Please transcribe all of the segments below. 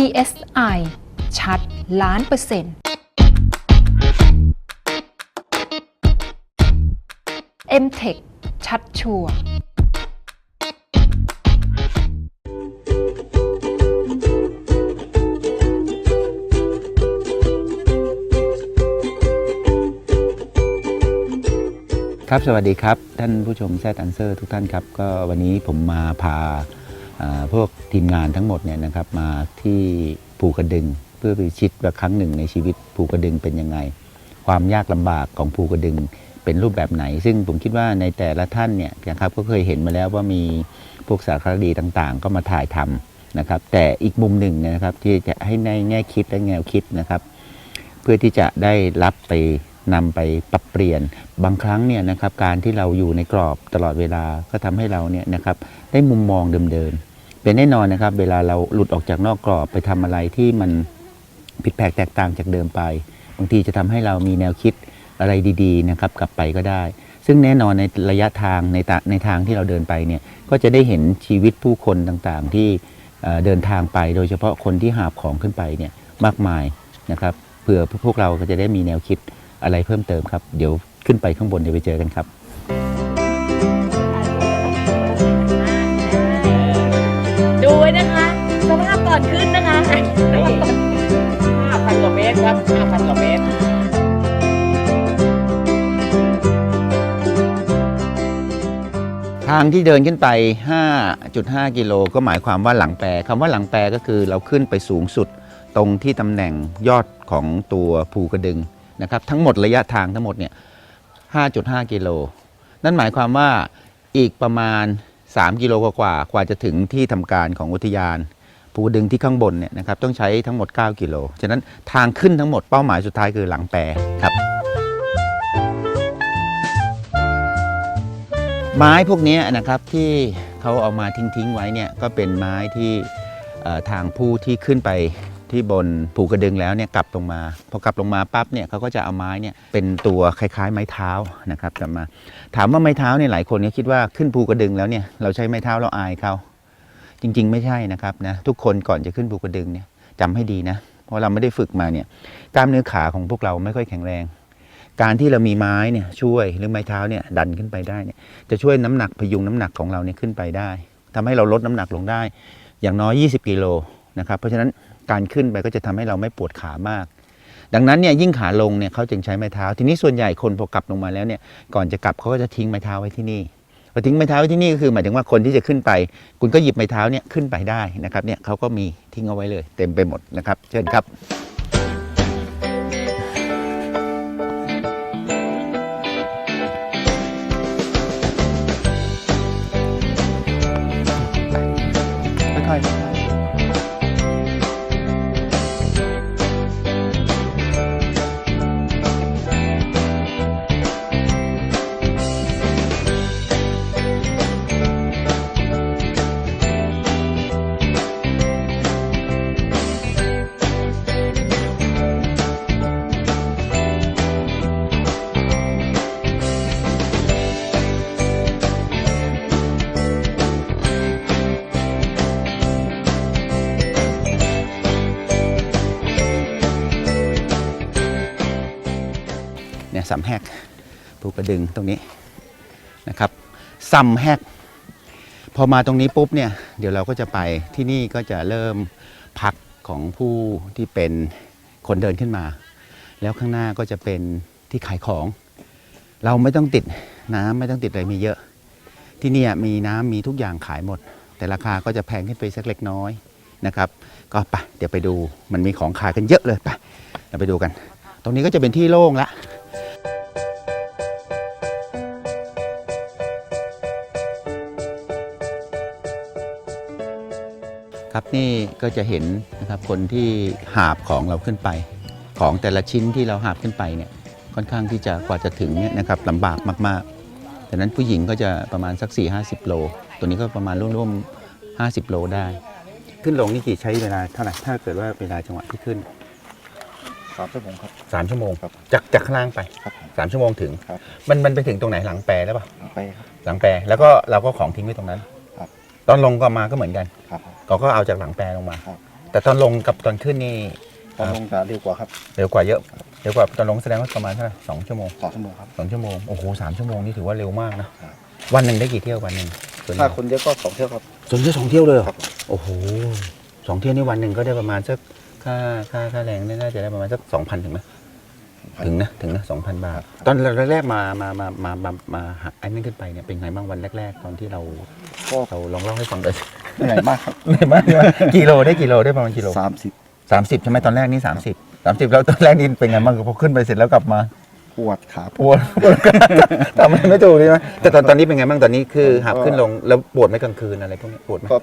PSI ชัดล้านเปอร์เซ็นต์ MTech ชัดชัวร์ ครับ สวัสดีครับ ท่านผู้ชมแซดอันเซอร์ทุกท่านครับ ก็วันนี้ผมมาพาอ่า พวกทีมงานทั้งหมดเนี่ยนะครับมาที่ภูกระดึง เพื่อไปชิดว่าครั้งหนึ่งในชีวิตภูกระดึงเป็นยังไง ความยากลำบากของภูกระดึงเป็นรูปแบบไหน ซึ่งผมคิดว่าในแต่ละท่านเนี่ยนะครับก็เคยเห็นมาแล้วว่ามีพวกสารคดีต่างๆ ก็มาถ่ายทำนะครับ แต่อีกมุมหนึ่งนะครับที่จะให้ในแง่คิดและแนวคิดนะครับ เพื่อที่จะได้รับไปนำไปปรับเปลี่ยนบางครั้งเนี่ยนะครับการที่เราอยู่ในกรอบตลอดเวลาก็ทำให้เราเนี่ยนะครับได้มุมมองเดิมๆ เป็นแน่นอนนะครับ เวลาเราหลุดออกจากนอกกรอบไปทำอะไรที่มันผิดแผกแตกต่างจากเดิมไป บางทีจะทำให้เรามีแนวคิดอะไรดีๆนะครับกลับไปก็ได้ ซึ่งแน่นอนในระยะทางในตะในทางที่เราเดินไปเนี่ยก็จะได้เห็นชีวิตผู้คนต่างๆ ที่เอ่อเดินทางไป โดยเฉพาะคนที่หาบของขึ้นไปเนี่ยมากมายนะครับเผื่อพวกเราก็จะได้มีแนวคิดอะไรเพิ่มเติมครับ เดี๋ยวขึ้นไปข้างบนเดี๋ยวไปเจอกันครับ ก่อนขึ้นนะคะนี่5,000กว่าเมตรครับ5,000กว่าเมตรทางที่เดินขึ้นไป 5.5 กิโลก็หมายความว่าหลังแปรคำว่าหลังแปรก็คือเราขึ้นไปสูงสุดตรงที่ตำแหน่งยอดของตัวภูกระดึงนะครับทั้งหมดระยะทางทั้งหมดเนี่ย 5.5 กิโล นั่นหมายความว่าอีกประมาณ 3 กิโลกว่าๆกว่าจะถึงที่ทำการของอุทยาน ภูกระดึงที่ข้างบนเนี่ยนะครับต้องใช้ทั้งหมด 9 กิโล ฉะนั้นทางขึ้นทั้งหมดเป้าหมายสุดท้ายคือหลังแปรครับ ไม้พวกนี้นะครับที่เขาเอามาทิ้งๆไว้เนี่ยก็เป็นไม้ที่ทางผู้ที่ขึ้นไปที่บนภูกระดึงแล้วเนี่ยกลับลงมา พอกลับลงมาปั๊บเนี่ยเขาก็จะเอาไม้เนี่ยเป็นตัวคล้ายๆ ไม้เท้านะครับกลับมา ถามว่าไม้เท้าเนี่ยหลายคนก็คิดว่าขึ้นภูกระดึงแล้วเนี่ยเราใช้ไม้เท้าเราอายเขา จริง ๆ ไม่ใช่นะครับนะทุกคนก่อนจะขึ้นภูกระดึงเนี่ยจำให้ดีนะ เพราะเราไม่ได้ฝึกมาเนี่ยกล้ามเนื้อขาของพวกเราไม่ค่อยแข็งแรง การที่เรามีไม้เนี่ยช่วยหรือไม้เท้าเนี่ยดันขึ้นไปได้เนี่ยจะช่วยน้ำหนักพยุงน้ำหนักของเราเนี่ยขึ้นไปได้ทำให้เราลดน้ำหนักลงได้ อย่างน้อย 20 กิโลนะครับเพราะฉะนั้นการขึ้นไปก็จะทำให้เราไม่ปวดขามาก ดังนั้นเนี่ยยิ่งขาลงเนี่ยเขาจึงใช้ไม้เท้า ทีนี้ส่วนใหญ่คนพอกลับลงมาแล้วเนี่ยก่อนจะกลับเขาก็จะทิ้งไม้เท้าไว้ที่นี่ พอทิ้งไม้เท้าไว้ที่นี่ก็คือหมายถึงว่าคนที่จะขึ้นไป คุณก็หยิบไม้เท้าเนี่ยขึ้นไปได้นะครับเนี่ยเขาก็มีทิ้งเอาไว้เลย เต็มไปหมดนะครับ เชิญครับ แหกภูกระดึงตรงนี้นะครับซัมแหกพอมาตรงนี้ปุ๊บเนี่ยเดี๋ยวเราก็จะไปที่นี่ก็จะเริ่มพักของผู้ที่เป็นคนเดินขึ้นมา แล้วข้างหน้าก็จะเป็นที่ขายของ เราไม่ต้องติดน้ำไม่ต้องติดอะไรมีเยอะ ที่นี่มีน้ำมีทุกอย่างขายหมด แต่ราคาก็จะแพงขึ้นไปสักเล็กน้อยนะครับ ก็ไปเดี๋ยวไปดูมันมีของขายกันเยอะเลยไปเราไปดูกัน ตรงนี้ก็จะเป็นที่โล่งละ ครับนี่ก็จะเห็นนะครับคนที่หาบของเราขึ้นไป ของแต่ละชิ้นที่เราหาบขึ้นไปเนี่ยค่อนข้างที่จะกว่าจะถึงเนี่ยนะครับลำบากมากๆดังนั้นผู้หญิงก็จะประมาณสัก 4-50 โล ตัวนี้ก็ประมาณร่วมๆ50 โลได้ ขึ้นลงนี่กี่ใช้เวลาเท่าไหร่ถ้าเกิดว่าเวลาจังหวะที่ขึ้นสามชั่วโมงครับ3ชั่วโมงครับจากจากข้างล่างไปครับผม3ชั่วโมงถึง ครับ มันมันไปถึงตรงไหนหลังแปรแล้วปะเอาไปครับ หลังแปรแล้วก็เราก็ของทิ้งไว้ตรงนั้นครับ ตอนลงก็มาก็เหมือนกันครับเขาก็เอาจากหลังแปรลงมา ครับ แต่ตอนลงกับตอนขึ้นนี่ตอนลงจะเร็วกว่าครับเร็วกว่าเยอะเร็วกว่าตอนลงแสดงว่าประมาณเท่าไหร่สองชั่วโมงสองชั่วโมงครับ สองชั่วโมงโอ้โหสามชั่วโมงนี่ถือว่าเร็วมากนะครับ วันหนึ่งได้กี่เที่ยววันหนึ่งส่วนใหญ่ถ้าคนเยอะก็สองเที่ยวครับ ส่วนเที่ยวสองเที่ยวเลยเหรอครับ โอ้โหสองเที่ยวนี่วันหนึ่งก็ได้ประมาณสักค่าค่าค่าแรงน่าจะได้ประมาณสักสองพันถึงไหม ถึงนะถึงนะสองพันบาท ตอนแรกๆมามามามามามาหาไอ้นั่นขึ้นไปเนี่ยเป็นไงบ้างวันแรก ๆ ตอนที่เรา ก็เราลองเล่าให้ฟังหน่อยสิเหนื่อยมากครับเหนื่อยมากเลยกิโลได้กิโลได้ประมาณกิโลสามสิบสามสิบใช่ไหมตอนแรกนี่สามสิบสามสิบแล้วตอนแรกนี่เป็นไงบ้างพอขึ้นไปเสร็จแล้วกลับมาปวดขาปวดปวดทำอะไรไม่ถูกใช่ไหมแต่ตอนตอนนี้เป็นไงบ้างตอนนี้คือหับขึ้นลงแล้วปวดไหมกลางคืนอะไรพวกนี้ปวดไหมก็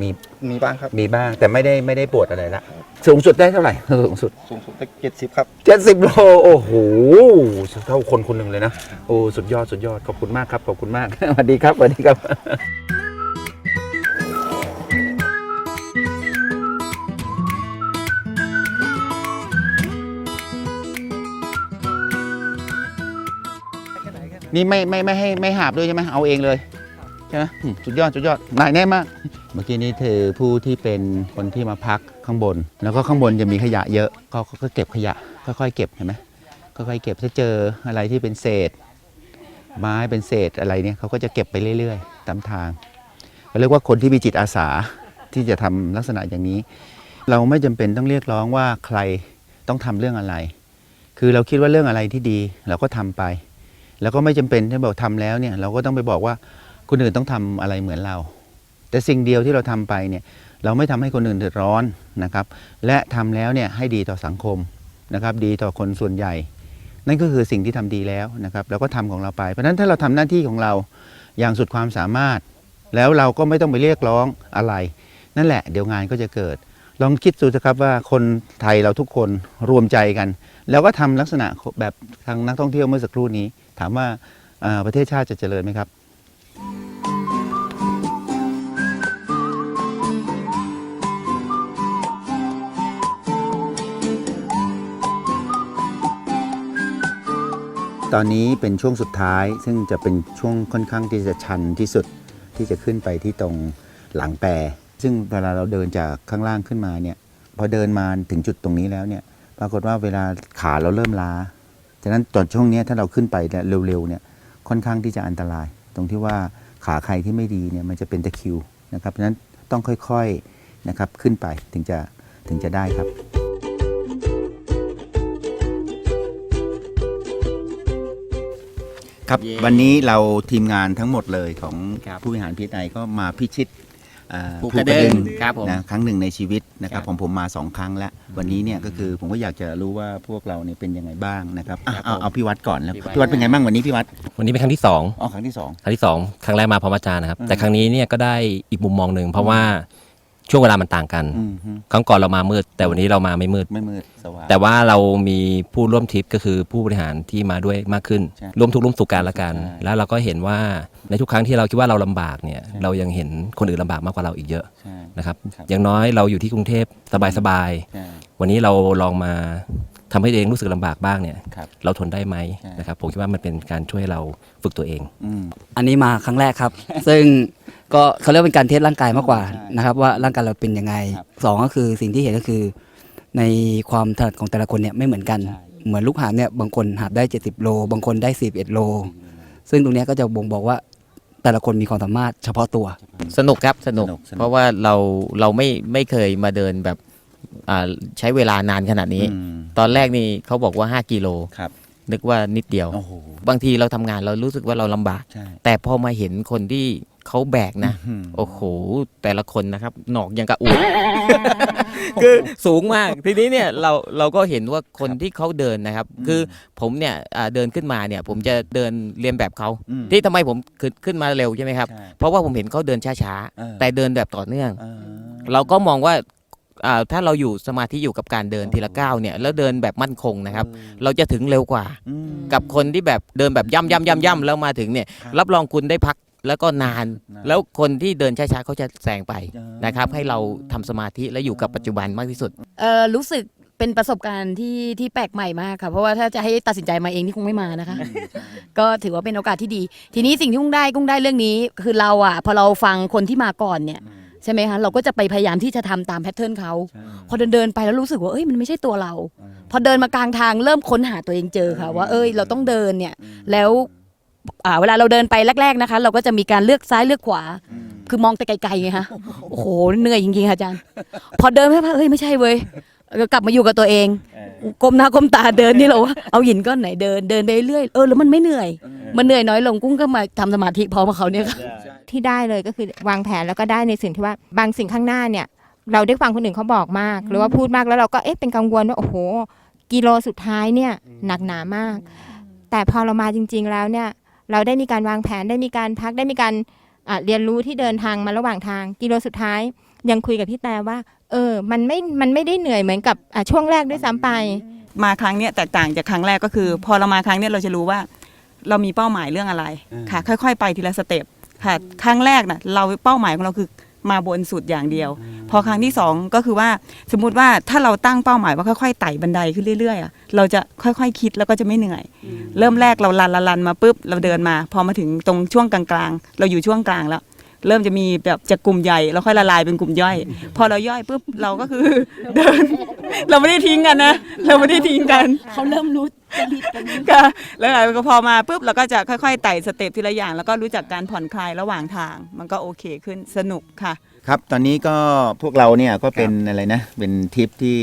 มีมีบ้างครับ มีบ้างแต่ไม่ได้ไม่ได้ปวดอะไรละสูงสุดได้เท่าไหร่สูงสุดสูงสุดได้เจ็ดสิบครับเจ็ดสิบโลโอ้โหเท่าคนคนหนึ่งเลยนะโอ้สุดยอดสุดยอดขอบคุณมากครับขอบคุณมากสวัสดีครับสวัสดีครับ นี่ไม่ไม่ไม่ให้ไม่หาบด้วยใช่ไหมเอาเองเลยใช่ไหมอืมสุดยอดสุดยอดนายแน่มาก เมื่อกี้นี้เธอผู้ที่เป็นคนที่มาพักข้างบน แล้วก็ข้างบนจะมีขยะเยอะก็ก็ก็เก็บขยะค่อยๆเก็บเห็นไหมค่อยๆเก็บถ้าเจออะไรที่เป็นเศษ ไม้เป็นเศษอะไรเนี่ยเขาก็จะเก็บไปเรื่อยๆ ตามทางเขาเรียกว่าคนที่มีจิตอาสาที่จะทำลักษณะอย่างนี้ เราไม่จำเป็นต้องเรียกร้องว่าใครต้องทำเรื่องอะไร คือเราคิดว่าเรื่องอะไรที่ดี เราก็ทำไป แล้วก็ไม่จำเป็นที่บอกทำแล้วเนี่ยเราก็ต้องไปบอกว่าคนอื่นต้องทำอะไรเหมือนเรา แต่สิ่งเดียวที่เราทำไปเนี่ยเราไม่ทำให้คนอื่นเดือดร้อนนะครับ และทำแล้วเนี่ยให้ดีต่อสังคมนะครับ ดีต่อคนส่วนใหญ่ นั่นก็คือสิ่งที่ทำดีแล้วนะครับแล้วก็ทำของเราไป เพราะฉะนั้นถ้าเราทำหน้าที่ของเราอย่างสุดความสามารถ แล้วเราก็ไม่ต้องไปเรียกร้องอะไร นั่นแหละเดี๋ยวงานก็จะเกิด ลองคิดดูนะครับว่าคนไทยเราทุกคนรวมใจกัน แล้วก็ทำลักษณะแบบทางนักท่องเที่ยวเมื่อสักครู่นี้ ถามว่าประเทศชาติจะเจริญไหมครับตอนนี้เป็นช่วงสุดท้ายซึ่งจะเป็นช่วงค่อนข้างที่จะชันที่สุดที่จะขึ้นไปที่ตรงหลังแปร ซึ่งเวลาเราเดินจากข้างล่างขึ้นมาเนี่ยพอเดินมาถึงจุดตรงนี้แล้วเนี่ยปรากฏว่าเวลาขาเราเริ่มล้า ฉะนั้นตอนช่วงเนี้ยถ้าเราขึ้นไปเนี่ยเร็วๆเนี่ยค่อนข้างที่จะอันตราย ตรงที่ว่าขาใครที่ไม่ดีเนี่ยมันจะเป็นตะคริวนะครับเพราะฉะนั้นต้องค่อยๆนะครับขึ้นไปถึงจะถึงจะได้ครับครับ วันนี้เราทีมงานทั้งหมดเลยของครับผู้บริหารพีไอก็มาพิชิตเอ่อภูกระดึงครับผม นะครั้งหนึ่งในชีวิตนะครับครับผมผมมาสองครั้งแล้ว วันนี้เนี่ยก็คือผมก็อยากจะรู้ว่าพวกเราเนี่ยเป็นยังไงบ้างนะครับอะครับเอาผมเอาพี่วัดก่อนแล้วพี่วัด พี่วัดเป็นไงบ้างวันนี้พี่วัดวันนี้เป็นครั้งที่สองอ๋อครั้งที่สอง ครั้งที่สองครั้งแรกมาพร้อมอาจารย์นะครับอืมแต่ครั้งนี้เนี่ยก็ได้อีกมุมมองหนึ่งเพราะว่า ช่วงเวลามันต่างกัน อืมฮึครั้งก่อนเรามามืด แต่วันนี้เรามาไม่มืด ไม่มืดสว่าง แต่ว่าเรามีผู้ร่วมทริปก็คือผู้บริหารที่มาด้วยมากขึ้น ใช่ร่วมทุกข์ร่วมสุขกันละกัน ใช่ แล้วเราก็เห็นว่าในทุกครั้งที่เราคิดว่าเราลำบากเนี่ยใช่เรายังเห็นคนอื่นลำบากมากกว่าเราอีกเยอะใช่ นะครับครับ อย่างน้อยเราอยู่ที่กรุงเทพสบายใช่ๆวันนี้เราลองมา ทำให้ตัวเองรู้สึกลำบากบ้างเนี่ยครับเราทนได้ไหมใช่นะครับผมคิดว่ามันเป็นการช่วยให้เราฝึกตัวเองอืมอันนี้มาครั้งแรกครับ ซึ่งก็เขาเรียกว่าเป็นการเทสร่างกายมากกว่าใช่นะครับ ว่าร่างกายเราเป็นยังไงครับสองก็คือสิ่งที่เห็นก็คือ ในความถนัดของแต่ละคนเนี่ยไม่เหมือนกันใช่เหมือนลูกหาบเนี่ยบางคนหาบได้ 70 โล บางคนได้ 11 โล ซึ่งตรงเนี้ยก็จะบ่งบอกว่าแต่ละคนมีความสามารถเฉพาะตัว สนุกครับสนุกสนุกสนุกเพราะว่าเราเราไม่ไม่เคยมาเดินแบบอ่า ใช้เวลานานขนาดนี้อืมตอนแรกนี่เขาบอกว่า 5 กิโลครับนึกว่านิดเดียวโอ้โหบางทีเราทำงานเรารู้สึกว่าเราลำบากใช่แต่พอมาเห็นคนที่เขาแบกนะอืมโอ้โห แต่ละคนนะครับ หนอกยังกระอุดคือสูงมาก ทีนี้เนี่ยเราเราก็เห็นว่าคนที่เขาเดินนะครับ คือผมเนี่ยอ่าเดินขึ้นมาเนี่ย ผมจะเดินเรียนแบบเขาอืมที่ทำไมผมขึ้นขึ้นมาเร็วใช่ไหมครับใช่เพราะว่าผมเห็นเขาเดินช้าเออๆแต่เดินแบบต่อเนื่องเออเราก็มองว่าอ่า ถ้าเราอยู่สมาธิอยู่กับการเดินทีละก้าวเนี่ยแล้วเดินแบบมั่นคงนะครับ เราจะถึงเร็วกว่าอืมกับคนที่แบบเดินแบบย่ำย่ำย่ำย่ำแล้วมาถึงเนี่ยครับรับรองคุณได้พักแล้วก็นานนาน แล้วคนที่เดินช้าๆเขาจะแซงไปอ่านนะครับ ให้เราทำสมาธิและอยู่กับปัจจุบันมากที่สุดเออรู้สึกเป็นประสบการณ์ที่ที่แปลกใหม่มากค่ะเพราะว่าถ้าจะให้ตัดสินใจมาเองนี่คงไม่มานะคะ ก็ถือว่าเป็นโอกาสที่ดี ทีนี้สิ่งที่กุ้งได้กุ้งได้เรื่องนี้ คือเราอะพอเราฟังคนที่มาก่อนเนี่ย ใช่ไหมคะเราก็จะไปพยายามที่จะทำตามแพทเทิร์นเขาพอเดินเดินๆไปแล้วรู้สึกว่าเอ้ยมันไม่ใช่ตัวเรา พอเดินมากลางทางเริ่มค้นหาตัวเองเจอค่ะ ว่าเอ้ยเราต้องเดินเนี่ย แล้วอ่าเวลาเราเดินไปแรก ๆนะคะ เราก็จะมีการเลือกซ้ายเลือกขวา คือมองแต่ไกลๆไงคะโอ้โหเหนื่อยจริงๆค่ะอาจารย์ พอเดินไปเฮ้ยไม่ใช่เว้ย ก็กลับมาอยู่กับตัวเองก้มหน้าก้มตาเดินนี่เหรอวะเอาหินก้อนไหนเดินเดินไปเรื่อยเออแล้วมันไม่เหนื่อย มันเหนื่อยน้อยลงกุ้งก็มาทำสมาธิพร้อมกับเขาเนี่ยค่ะ ที่ได้เลยก็คือวางแผนแล้วก็ได้ในสิ่งที่ว่าบางสิ่งข้างหน้าเนี่ย เราได้ฟังคนอื่นเขาบอกมาก หรือว่าพูดมากแล้วเราก็เอ๊ะเป็นกังวลว่าโอ้โห กิโลสุดท้ายเนี่ยหนักหนามาก แต่พอเรามาจริง ๆ แล้วเนี่ย เราได้มีการวางแผนได้มีการพักได้มีการอะเรียนรู้ที่เดินทางมาระหว่างทาง กิโลสุดท้าย ยังคุยกับพี่แต่ว่า เออ มันไม่ มันไม่ได้เหนื่อยเหมือนกับอะช่วงแรกด้วยซ้ำไป มาครั้งเนี้ยแตกต่างจากครั้งแรกก็คือ พอเรามาครั้งเนี้ยเราจะรู้ว่า เรามีเป้าหมายเรื่องอะไรค่ะ ค่อย ๆ ไปทีละสเต็ปค่ะ ครั้งแรกน่ะเราเป้าหมายของเราคือมาบนสุดอย่างเดียว พอครั้งที่สองก็คือว่าสมมุติว่าถ้าเราตั้งเป้าหมายว่าค่อยๆไต่บันไดขึ้นเรื่อยๆอะเราจะค่อยๆคิดแล้วก็จะไม่เหนื่อย เริ่มแรกเราลันลันลันมาปุ๊บเราเดินมา พอมาถึงตรงช่วงกลางๆเราอยู่ช่วงกลางแล้ว เริ่มจะมีแบบจากกลุ่มใหญ่แล้วค่อยละลายเป็นกลุ่มย่อย พอเราย่อยปุ๊บเราก็คือเดิน เราไม่ได้ทิ้งกันนะ เราไม่ได้ทิ้งกัน เขาเริ่มรู้ค่ะแล้วเราก็พอมาปุ๊บเราก็จะค่อยๆไต่สเต็ปทีละอย่าง แล้วก็รู้จักการผ่อนคลายระหว่างทาง มันก็โอเคขึ้นสนุกค่ะ ครับตอนนี้ก็พวกเราเนี่ยก็เป็นอะไรนะ เป็นทริปที่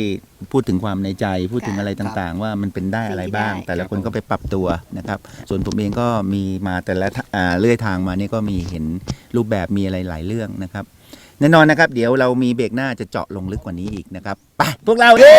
พูดถึงความในใจพูดถึงอะไรต่างๆ ว่ามันเป็นได้อะไรบ้างสิ่งที่ได้แต่ละคนก็ไปปรับตัวนะครับ ส่วนผมเองก็มีมาแต่ละทอ่าเลื่อยทางมานี่ก็มีเห็นรูปแบบมีอะไรหลายเรื่องนะครับแน่นอนนะครับ เดี๋ยวเรามีเบรกหน้าจะเจาะลงลึกกว่านี้อีกนะครับไปพวกเราเย้